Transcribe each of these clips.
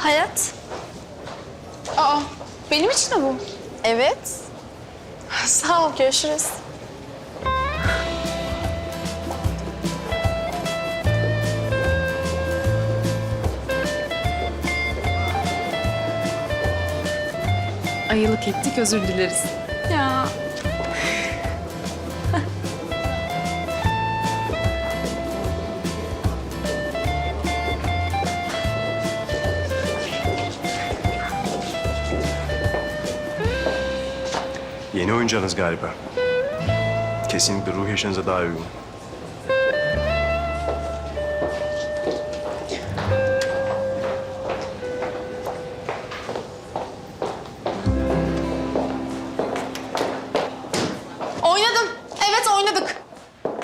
Hayat. Aa, benim için mi bu? Evet. Sağ ol, görüşürüz. Ayılık ettik, özür dileriz. Ya. Yeni oyuncağınız galiba. Kesinlikle ruh yaşınıza daha uygun. Oynadım. Evet oynadık.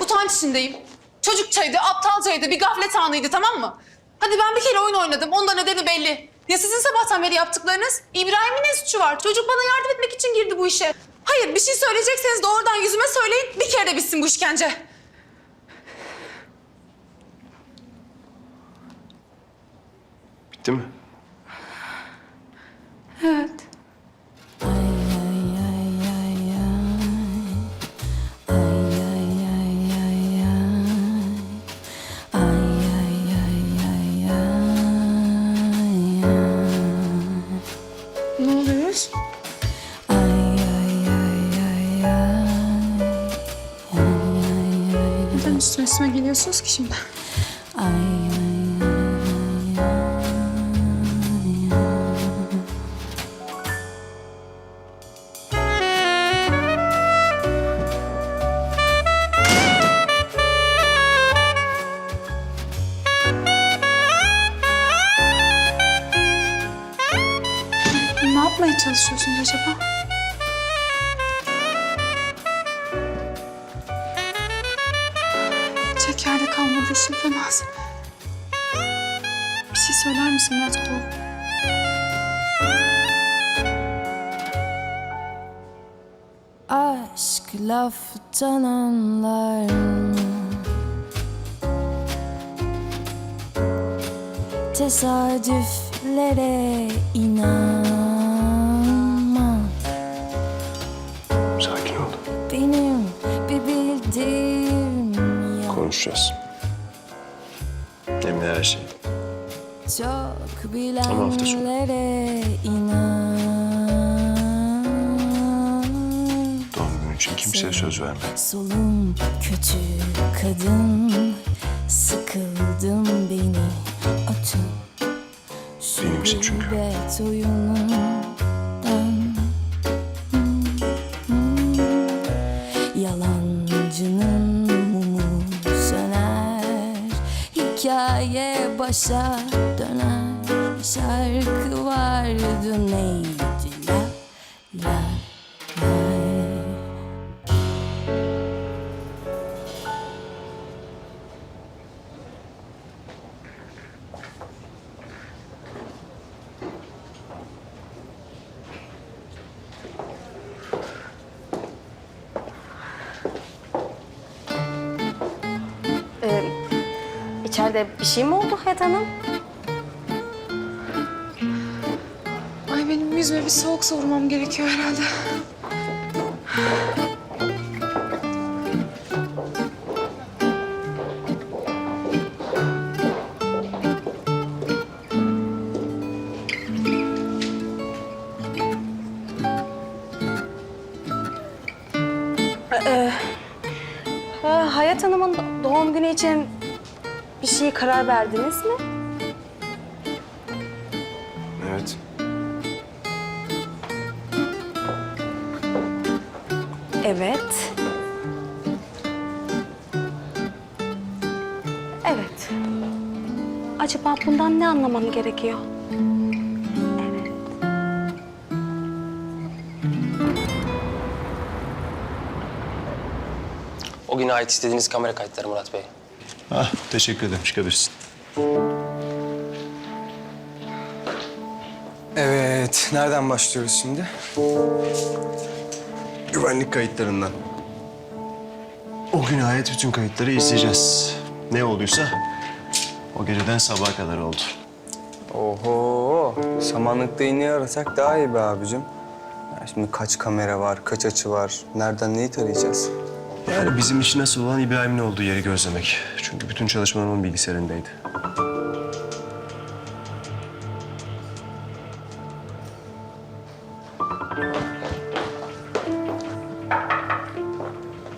Utanç içindeyim. Çocukçaydı, aptalcaydı, bir gaflet anıydı tamam mı? Hadi ben bir kere oyun oynadım. Onda nedeni belli. Ya sizin sabahtan beri yaptıklarınız? İbrahim'in ne suçu var? Çocuk bana yardım etmek için girdi bu işe. Hayır bir şey söyleyecekseniz doğrudan yüzüme söyleyin. Bir kere de bitsin bu işkence. Bitti mi? Geliyorsunuz ki şimdi? Ne yapmaya çalışıyorsunuz acaba? İçin fenası. Bir şey söyler misin Murat Kulu? Aşk laftan anlar mı? Tesadüflere inanma Sakin ol. Benim bir bildiğim yok Konuşacağız. Emine her şey. Çok Ama hafta sonu. bilenlere inan Doğum günü için kimseye söz verme. Solum kötü kadın Sıkıldım beni atın Benimsin çünkü. Hikaye başa döner Şarkı vardı neydi İçeride bir şey mi oldu Hayat Hanım? Ay benim yüzüme bir soğuk savurmam gerekiyor herhalde. Ha, Hayat Hanım'ın do- doğum günü için bir şeye karar verdiniz mi? Evet. Evet. Evet. Acaba bundan ne anlamam gerekiyor? O güne ait istediğiniz kamera kayıtları Murat Bey. Ah, teşekkür ederim. Çıkabilirsin. Evet, nereden başlıyoruz şimdi? Güvenlik kayıtlarından. O güne ait bütün kayıtları izleyeceğiz. Ne olduysa o geceden sabaha kadar oldu. Oho, samanlıkta iğneyi arasak daha iyi be abicim. Ya şimdi kaç kamera var, kaç açı var, nereden neyi tarayacağız? Yani bizim için nasıl olan İbrahim'in olduğu yeri gözlemek. Çünkü bütün çalışmalar onun bilgisayarındaydı.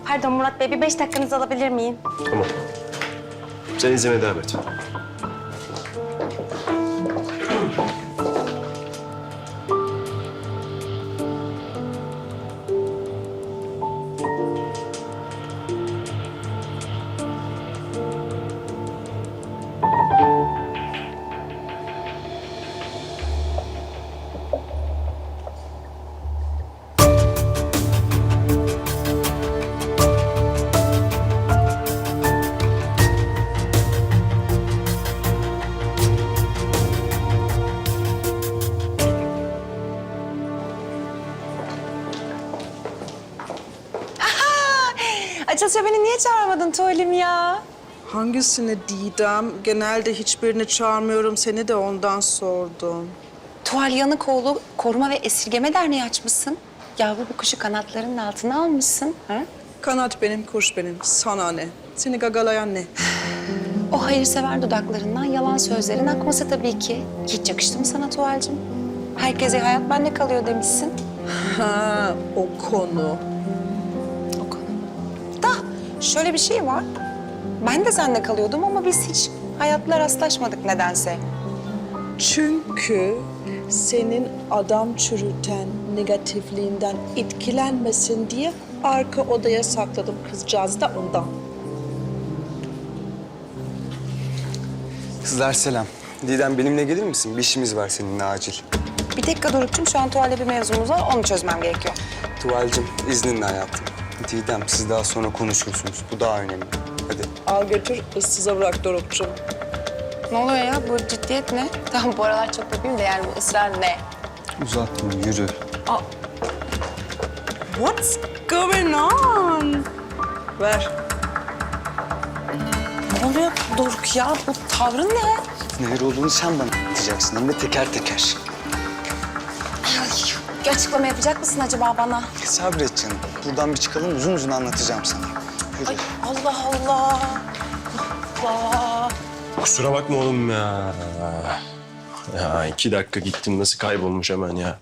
Pardon Murat Bey bir beş dakikanızı alabilir miyim? Tamam. Sen izlemeye devam et. Açılışa beni niye çağırmadın tuvalim ya? Hangisini Didem? Genelde hiçbirini çağırmıyorum. Seni de ondan sordum. Tuval Yanıkoğlu Koruma ve Esirgeme Derneği açmışsın. Yavru bir kuşu kanatlarının altına almışsın. Ha? Kanat benim, kuş benim. Sana ne? Seni gagalayan ne? O hayırsever dudaklarından yalan sözlerin akması tabii ki. Hiç yakıştı mı sana Tuval'cığım? Herkese hayat bende kalıyor demişsin. Ha, o konu. Şöyle bir şey var. Ben de sende kalıyordum ama biz hiç hayatla rastlaşmadık nedense. Çünkü senin adam çürüten negatifliğinden etkilenmesin diye arka odaya sakladım kızcağızı da ondan. Kızlar selam. Didem benimle gelir misin? Bir işimiz var seninle acil. Bir dakika Doruk'cum şu an Tuval'le bir mevzumuz var. Onu çözmem gerekiyor. Tuvalcım izninle hayatım. Didem siz daha sonra konuşursunuz. Bu daha önemli. Hadi. Al götür, ıssıza bırak Doruk'cum. Ne oluyor ya? Bu ciddiyet ne? Tamam bu aralar çok yapayım da yani bu ısrar ne? Uzatma yürü. What's going on? Ver. Ne oluyor Doruk ya? Bu tavrın ne? Neler olduğunu sen bana anlatacaksın hem de teker teker. Bir açıklama yapacak mısın acaba bana? Sabret canım. Buradan bir çıkalım uzun uzun anlatacağım sana. Yürü. Allah Allah. Allah. Kusura bakma oğlum ya. Ya iki dakika gittim nasıl kaybolmuş hemen ya.